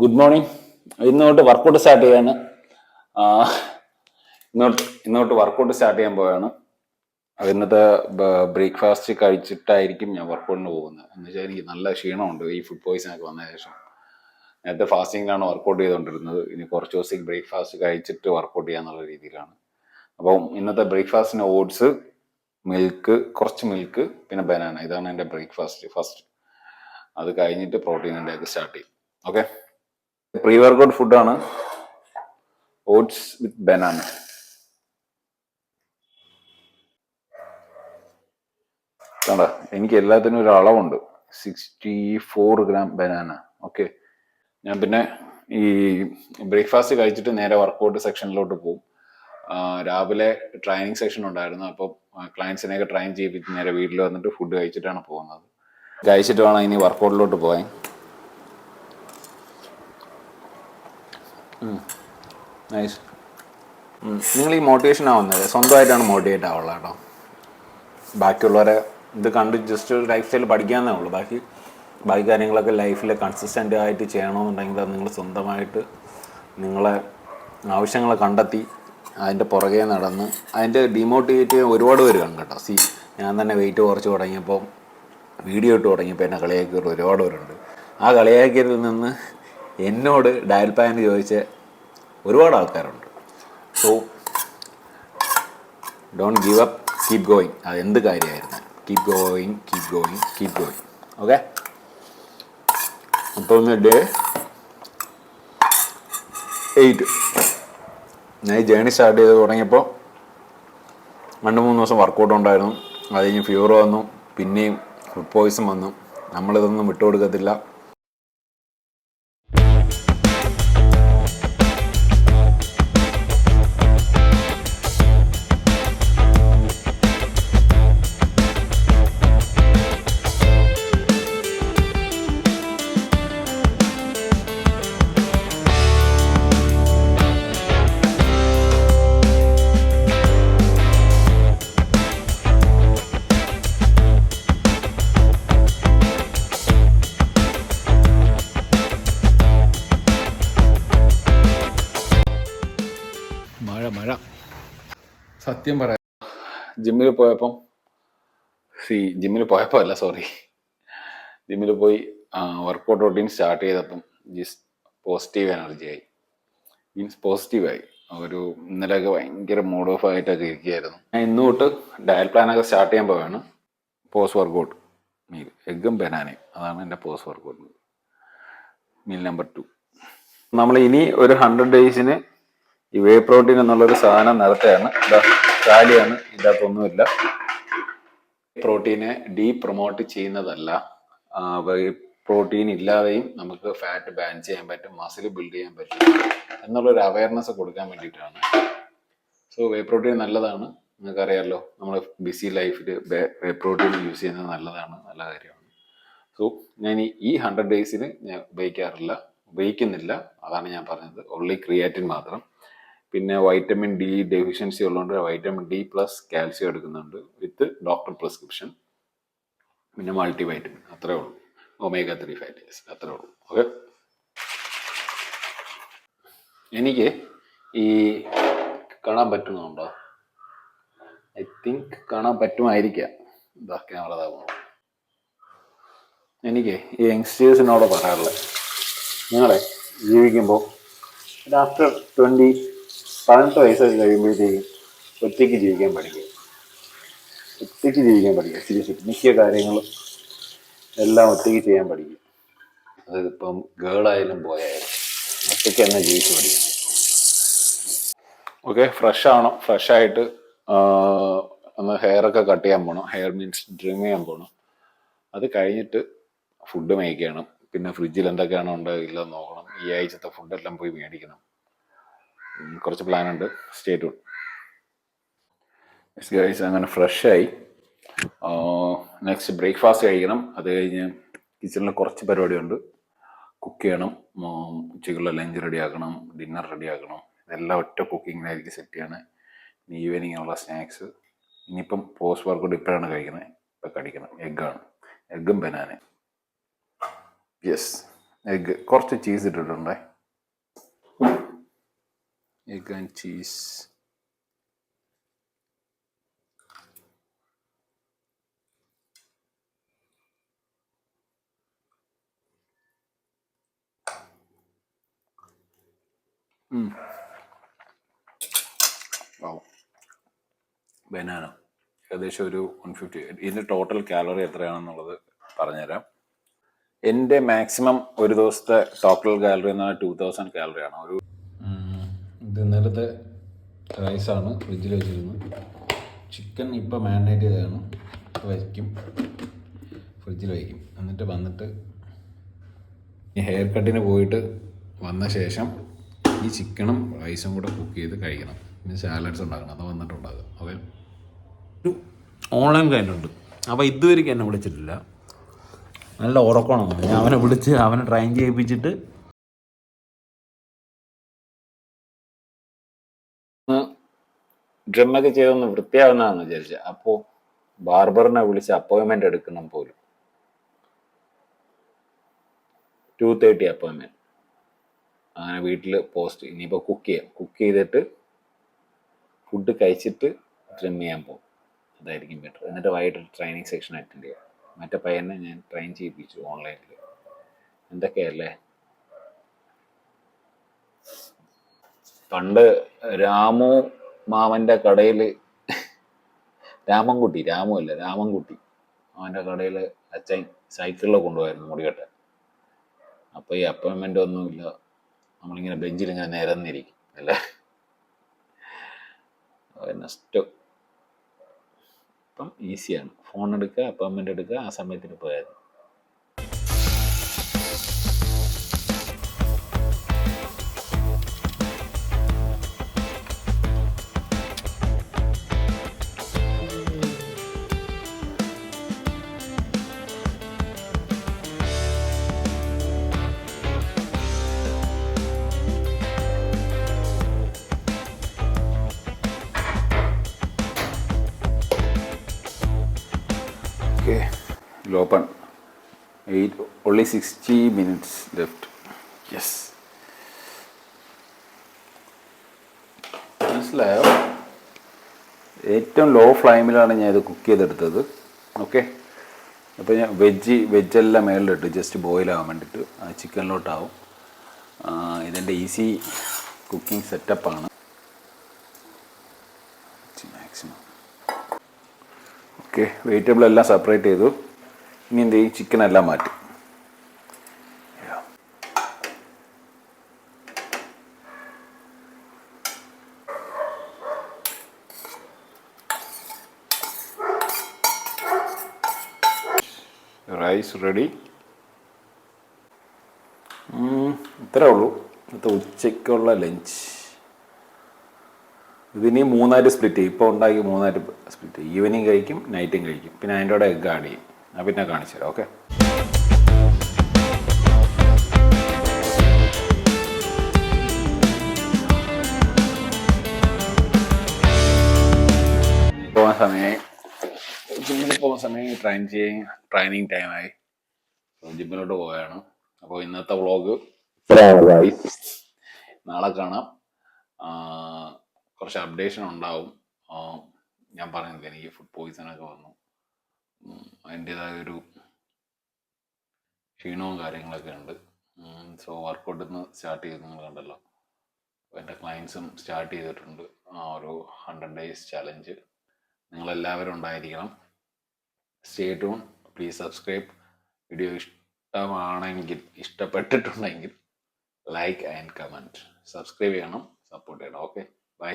Good morning. ഇന്ന് തൊട്ട് workout start ചെയ്യാണ്. ഇന്നോട്ട് ഇന്നോട്ട് വർക്കൗട്ട് സ്റ്റാർട്ട് ചെയ്യാൻ പോവാണ്. അത് ഇന്നത്തെ ബ്രേക്ക്ഫാസ്റ്റ് കഴിച്ചിട്ടായിരിക്കും ഞാൻ വർക്കൗട്ടിന് പോകുന്നത്. എന്ന് വെച്ചാൽ എനിക്ക് നല്ല ക്ഷീണമുണ്ട്. ഈ ഫുഡ് പോയിസൺ ഒക്കെ വന്ന ശേഷം നേരത്തെ ഫാസ്റ്റിങ്ങിലാണ് വർക്കൗട്ട് ചെയ്തുകൊണ്ടിരുന്നത് ഇനി കുറച്ച് ദിവസത്തേക്ക് ബ്രേക്ക്ഫാസ്റ്റ് കഴിച്ചിട്ട് വർക്കൗട്ട് ചെയ്യാന്നുള്ള രീതിയിലാണ്. അപ്പം ഇന്നത്തെ ബ്രേക്ക്ഫാസ്റ്റിന് ഓട്സ് മിൽക്ക് കുറച്ച് മിൽക്ക് പിന്നെ ബനാന. ഇതാണ് എന്റെ ബ്രേക്ക്ഫാസ്റ്റ്. ഫസ്റ്റ്. അത് കഴിഞ്ഞിട്ട് പ്രോട്ടീനിന്റെ ഒക്കെ സ്റ്റാർട്ട് ചെയ്യും. ഓക്കെ? പ്രീ വർക്കൗട്ട് ഫുഡാണ് ഓട്സ് വിത്ത് ബനാന കണ്ട? എനിക്ക് എല്ലാത്തിനും ഒരു അളവുണ്ട്. Sixty four gram banana okay ഞാൻ പിന്നെ ഈ ബ്രേക്ക്ഫാസ്റ്റ് കഴിച്ചിട്ട് നേരെ വർക്കൗട്ട് സെക്ഷനിലോട്ട് പോകും. രാവിലെ ട്രെയിനിങ് സെക്ഷൻ ഉണ്ടായിരുന്നു. അപ്പോൾ ക്ലയൻസിനെയൊക്കെ ട്രെയിൻ ചെയ്യിപ്പിച്ച് നേരെ വീട്ടിൽ വന്നിട്ട് ഫുഡ് കഴിച്ചിട്ടാണ് പോകുന്നത്. കഴിച്ചിട്ട് വേണം ഇനി വർക്കൗട്ടിലോട്ട് പോകാൻ. നൈസ് നിങ്ങൾ ഈ മോട്ടിവേഷൻ ആവുന്നത് സ്വന്തമായിട്ടാണ് മോട്ടിവേറ്റ് ആവുള്ളത് കേട്ടോ. ബാക്കിയുള്ളവരെ ഇത് കണ്ട് ജസ്റ്റ് ഒരു ലൈഫ് സ്റ്റൈൽ പഠിക്കാന്നേ ഉള്ളൂ. ബാക്കി ബാക്കി കാര്യങ്ങളൊക്കെ ലൈഫിൽ കൺസിസ്റ്റന്റ് ആയിട്ട് ചെയ്യണമെന്നുണ്ടെങ്കിൽ അത് നിങ്ങൾ സ്വന്തമായിട്ട് നിങ്ങളെ ആവശ്യങ്ങൾ കണ്ടെത്തി അതിന്റെ പുറകെ നടന്ന് അതിന്റെ ഡിമോട്ടിവേറ്റ് ചെയ്യാൻ ഒരുപാട് പേര് കാണും കേട്ടോ. സി ഞാൻ തന്നെ വെയിറ്റ് കുറച്ച് തുടങ്ങിയപ്പോൾ വീഡിയോ ഇട്ട് തുടങ്ങിയപ്പോൾ എന്നെ കളിയാക്കിയവർ ഒരുപാട് പേരുണ്ട്. ആ കളിയാക്കിയതിൽ നിന്ന് എന്നോട് ഡയൽ പാൻ ചോദിച്ച ഒരുപാട് ആൾക്കാരുണ്ട്. So don't give up keep going അത് എന്ത് കാര്യമായിരുന്നു keep going keep going keep going okay അപ്പോൾ ഡേ എയ്റ്റ് ഞാൻ ഈ ജേണി സ്റ്റാർട്ട് ചെയ്ത് തുടങ്ങിയപ്പോൾ രണ്ട് മൂന്ന് ദിവസം വർക്കൗട്ട് ഉണ്ടായിരുന്നു. അത് കഴിഞ്ഞ് ഫീവർ വന്നു. പിന്നെയും ഫുഡ് പോയിസൺ വന്നു. നമ്മളിതൊന്നും വിട്ടുകൊടുക്കത്തില്ല. സത്യം പറയാം. ജിമ്മിൽ പോയപ്പം സി ജിമ്മിൽ പോയപ്പോൾ അല്ല സോറി. ജിമ്മിൽ പോയി വർക്കൗട്ട് റൊട്ടീൻ സ്റ്റാർട്ട് ചെയ്തപ്പം ജസ്റ്റ് പോസിറ്റീവ് എനർജി ആയി. മീൻസ് പോസിറ്റീവായി ഒരു ഇന്നലെയൊക്കെ ഭയങ്കര മൂഡ് ഓഫ് ആയിട്ടൊക്കെ ഇരിക്കുകയായിരുന്നു. ഞാൻ ഇന്ന് തൊട്ട് ഡയൽ പ്ലാനൊക്കെ സ്റ്റാർട്ട് ചെയ്യാൻ പോവാണ്. പോസ്റ്റ് വർക്കൗട്ട് മീൽ എഗ്ഗും ബനാനയും അതാണ് എന്റെ post workout meal number two നമ്മൾ ഇനി ഒരു ഹൺഡ്രഡ് ഡേയ്സിന് ഈ വേ പ്രോട്ടീൻ എന്നുള്ളൊരു സാധനം നടത്തുകയാണ്. ഇതാ കാലിയാണ് ഇതിനകത്തൊന്നുമില്ല. പ്രോട്ടീനെ ഡീ പ്രൊമോട്ട് ചെയ്യുന്നതല്ല പ്രോട്ടീൻ ഇല്ലാതെയും നമുക്ക് ഫാറ്റ് ബാൻ ചെയ്യാൻ പറ്റും മസിൽ ബിൽഡ് ചെയ്യാൻ പറ്റും എന്നുള്ളൊരു അവയർനെസ് കൊടുക്കാൻ വേണ്ടിയിട്ടാണ്. സോ വേ പ്രോട്ടീൻ നല്ലതാണ്. നിങ്ങൾക്കറിയാമല്ലോ നമ്മൾ ബിസി ലൈഫിൽ വേ പ്രോട്ടീൻ യൂസ് ചെയ്യുന്നത് നല്ലതാണ് നല്ല കാര്യമാണ്. സോ ഞാൻ ഈ ഹൺഡ്രഡ് ഡേയ്സിന് ഞാൻ ഉപയോഗിക്കാറില്ല. ഉപയോഗിക്കുന്നില്ല. അതാണ് ഞാൻ പറഞ്ഞത്. ഓൺലി ക്രിയാറ്റിൻ മാത്രം. പിന്നെ വൈറ്റമിൻ ഡി ഡെഫിഷ്യൻസി ഉള്ളതുകൊണ്ട് വൈറ്റമിൻ ഡി പ്ലസ് കാൽസ്യം എടുക്കുന്നുണ്ട് വിത്ത് ഡോക്ടർ പ്രിസ്ക്രിപ്ഷൻ പിന്നെ മൾട്ടി വൈറ്റമിൻ അത്രേ ഉള്ളൂ. ഒമേഗ ത്രീ ഫാറ്റി ആസിഡ് അത്രേ ഉള്ളൂ. ഓക്കെ എനിക്ക് ഈ കാണാൻ പറ്റുന്നുണ്ടോ? ഐ തിങ്ക് കാണാൻ പറ്റുമായിരിക്കാം. എന്താ ക്യാമറ താകുന്നു എനിക്ക് ഈ യങ്സ്റ്റേഴ്സിനോട് പറയാറുള്ളത് നിങ്ങളെ ജീവിക്കുമ്പോൾ ആഫ്റ്റർ ട്വന്റി പതിനെട്ട് വയസ്സൊക്കെ കഴിയുമ്പോഴത്തേക്കും ഒറ്റയ്ക്ക് ജീവിക്കാൻ പഠിക്കുക ഒറ്റയ്ക്ക് ജീവിക്കാൻ പഠിക്കുക സീരിയസ്ലി മിക്ക കാര്യങ്ങളും എല്ലാം ഒറ്റയ്ക്ക് ചെയ്യാൻ പഠിക്കുക അതിപ്പം ഗേളായാലും ബോയായാലും ഒറ്റയ്ക്ക് തന്നെ ജീവിച്ച് പഠിക്കും. ഓക്കെ ഫ്രഷ് ആവണം ഫ്രഷ് ആയിട്ട് ഒന്ന് ഹെയറൊക്കെ കട്ട് ചെയ്യാൻ പോകണം ഹെയർ മീൻസ് ഡ്രിം ചെയ്യാൻ പോകണം അത് കഴിഞ്ഞിട്ട് ഫുഡ് മേടിക്കണം പിന്നെ ഫ്രിഡ്ജിൽ എന്തൊക്കെയാണോ ഉണ്ടോ ഇല്ലെന്ന് നോക്കണം. ഈ ആഴ്ചത്തെ ഫുഡെല്ലാം പോയി മേടിക്കണം. കുറച്ച് പ്ലാൻ ഉണ്ട്. സ്റ്റേറ്റ് ഗൈസ് അങ്ങനെ ഫ്രഷായി നെക്സ്റ്റ് ബ്രേക്ക്ഫാസ്റ്റ് കഴിക്കണം. അത് കഴിഞ്ഞ് കിച്ചണിൽ കുറച്ച് പരിപാടിയുണ്ട്. കുക്ക് ചെയ്യണം. ഉച്ചയ്ക്കുള്ള ലഞ്ച് റെഡിയാക്കണം. ഡിന്നർ റെഡിയാക്കണം. ഇതെല്ലാം ഒറ്റ കുക്കിങ്ങിനായിരിക്കും സെറ്റ് ചെയ്യണേ. ഈവനിങ് ഉള്ള സ്നാക്സ് ഇനിയിപ്പം പോസ്റ്റ് വർക്കൗട്ട് ഇപ്പോഴാണ് കഴിക്കുന്നത് ഇപ്പം കടിക്കണം. എഗ്ഗാണ് എഗ്ഗും ബനാന യെസ് എഗ്ഗ് കുറച്ച് ചീസ് ഇട്ടിട്ടുണ്ടേ. Egg Mm. ചീസ് ബനാന ഏകദേശം ഒരു വൺ ഫിഫ്റ്റി ഇതിന്റെ ടോട്ടൽ കാലറി എത്രയാണെന്നുള്ളത് പറഞ്ഞുതരാം. എന്റെ മാക്സിമം ഒരു ദിവസത്തെ ടോട്ടൽ കാലറി എന്ന് പറഞ്ഞാൽ ടു തൗസൻഡ് കാലറിയാണ് ഒരു ഇത് ഇന്നലത്തെ റൈസാണ് ഫ്രിഡ്ജിൽ വെച്ചിരുന്നത്. ചിക്കൻ ഇപ്പോൾ മാരിനേറ്റ് ചെയ്തതാണ്. വയ്ക്കും. ഫ്രിഡ്ജിൽ വയ്ക്കും. എന്നിട്ട് വന്നിട്ട് ഹെയർ കട്ടിന് പോയിട്ട് വന്ന ശേഷം ഈ ചിക്കനും റൈസും കൂടെ കുക്ക് ചെയ്ത് കഴിക്കണം. പിന്നെ സാലഡ്സ് ഉണ്ടാക്കണം. അത് വന്നിട്ടുണ്ടാകും. ഓക്കെ ഒരു ഓൺലൈൻ ക്ലയന്റ് ഉണ്ട്. അപ്പോൾ ഇതുവരെയ്ക്ക് എന്നെ വിളിച്ചിട്ടില്ല നല്ല ഉറക്കമാണ്. ഞാൻ അവനെ വിളിച്ച് അവനെ ട്രെയിൻ ചെയ്യിപ്പിച്ചിട്ട് ഡ്രമ്മൊക്കെ ചെയ്തൊന്ന് വൃത്തിയാവുന്നതാണെന്ന് വിചാരിച്ചു. അപ്പോൾ ബാർബറിനെ വിളിച്ച് അപ്പോയിൻമെന്റ് എടുക്കണം പോലും. ടു തേർട്ടി അപ്പോയിൻമെന്റ് അങ്ങനെ വീട്ടിൽ പോസ്റ്റ് ഇനിയിപ്പോൾ കുക്ക് ചെയ്യാം. കുക്ക് ചെയ്തിട്ട് ഫുഡ് കഴിച്ചിട്ട് ട്രിം ചെയ്യാൻ പോകും. അതായിരിക്കും ബെറ്റർ എന്നിട്ട് വൈകിട്ട് ട്രെയിനിങ് സെക്ഷൻ അറ്റൻഡ് ചെയ്യാം. മറ്റേ പയ്യനെ ഞാൻ ട്രെയിൻ ചെയ്യിപ്പിച്ചു ഓൺലൈനിൽ എന്തൊക്കെയല്ലേ? പണ്ട് രാമു മാമന്റെ കടയിൽ രാമൻകുട്ടി രാമു അല്ല രാമൻകുട്ടി. അവന്റെ കടയിൽ അച്ഛൻ സൈക്കിളിൽ കൊണ്ടുപോയിരുന്നു മുടികെട്ടാൻ. അപ്പോൾ ഈ അപ്പോയിൻമെന്റ് ഒന്നുമില്ല നമ്മളിങ്ങനെ ബെഞ്ചിൽ ഇങ്ങനെ നിരന്നിരിക്കും. അല്ലേ? നെക്സ്റ്റ് ഇപ്പം ഈസിയാണ് ഫോൺ എടുക്കുക അപ്പോയിൻമെന്റ് എടുക്കുക ആ സമയത്തിന് പോയാൽ it'll open. Eight, only 60 minutes left. Yes. മനസ്സിലായോ? ഏറ്റവും ലോ ഫ്ലൈമിലാണ് ഞാൻ ഇത് കുക്ക് ചെയ്തെടുത്തത്. ഓക്കെ അപ്പോൾ ഞാൻ വെജ് വെജെല്ലാം മേളിലിട്ട് ജസ്റ്റ് ബോയിൽ ആവാൻ വേണ്ടിയിട്ട് ചിക്കനിലോട്ടാവും ഇതിന്റെ ഈസി കുക്കിംഗ് സെറ്റപ്പാണ് മാക്സിമം ഓക്കെ വെജിറ്റബിൾ എല്ലാം സെപ്പറേറ്റ് ചെയ്തു. ഇനി എന്ത് ചെയ്യും? ചിക്കൻ എല്ലാം മാറ്റി. റൈസ് റെഡി ഇത്രേ ഉള്ളൂ. ഇന്നത്തെ ഉച്ചയ്ക്കുള്ള ലഞ്ച് ഇതിനി മൂന്നായിട്ട് സ്പ്ലിറ്റ് ചെയ്യും. ഇപ്പോൾ ഉണ്ടാക്കി മൂന്നായിട്ട് സ്പ്ലിറ്റ് ചെയ്യും. ഈവനിങ് കഴിക്കും നൈറ്റും കഴിക്കും. പിന്നെ അതിന്റെ കൂടെ എഗ് ആഡ് ചെയ്യും. ഞാൻ പിന്നെ കാണിച്ചു തരാം ഓക്കെ? പോകാൻ സമയമായി. ജിമ്മിൽ പോകുന്ന സമയം ട്രെയിൻ ചെയ്യാൻ ട്രെയിനിങ് ടൈമായി ജിമ്മിലോട്ട് പോവുകയാണ്. അപ്പോൾ ഇന്നത്തെ വ്ളോഗ് നാളെ കാണാം. കുറച്ച് അപ്ഡേഷൻ ഉണ്ടാവും. ഞാൻ പറഞ്ഞില്ല എനിക്ക് ഫുഡ് പോയിസൺ ഒക്കെ വന്നു. അതിന്റെതായ ഒരു ക്ഷീണവും കാര്യങ്ങളൊക്കെ ഉണ്ട്. സോ വർക്കൗട്ട് നിന്ന് സ്റ്റാർട്ട് ചെയ്ത് നിങ്ങൾ കണ്ടല്ലോ. എന്റെ ക്ലയൻസും സ്റ്റാർട്ട് ചെയ്തിട്ടുണ്ട്. ആ ഒരു ഹൺഡ്രഡ് ഡേയ്സ് ചലഞ്ച് നിങ്ങളെല്ലാവരും ഉണ്ടായിരിക്കണം. Stay tune please subscribe video ഇഷ്ടമാണെങ്കിൽ ഇഷ്ടപ്പെട്ടിട്ടുണ്ടെങ്കിൽ ലൈക്ക് ആൻഡ് കമന്റ് സബ്സ്ക്രൈബ് ചെയ്യണം. സപ്പോർട്ട് ചെയ്യണം. Okay bye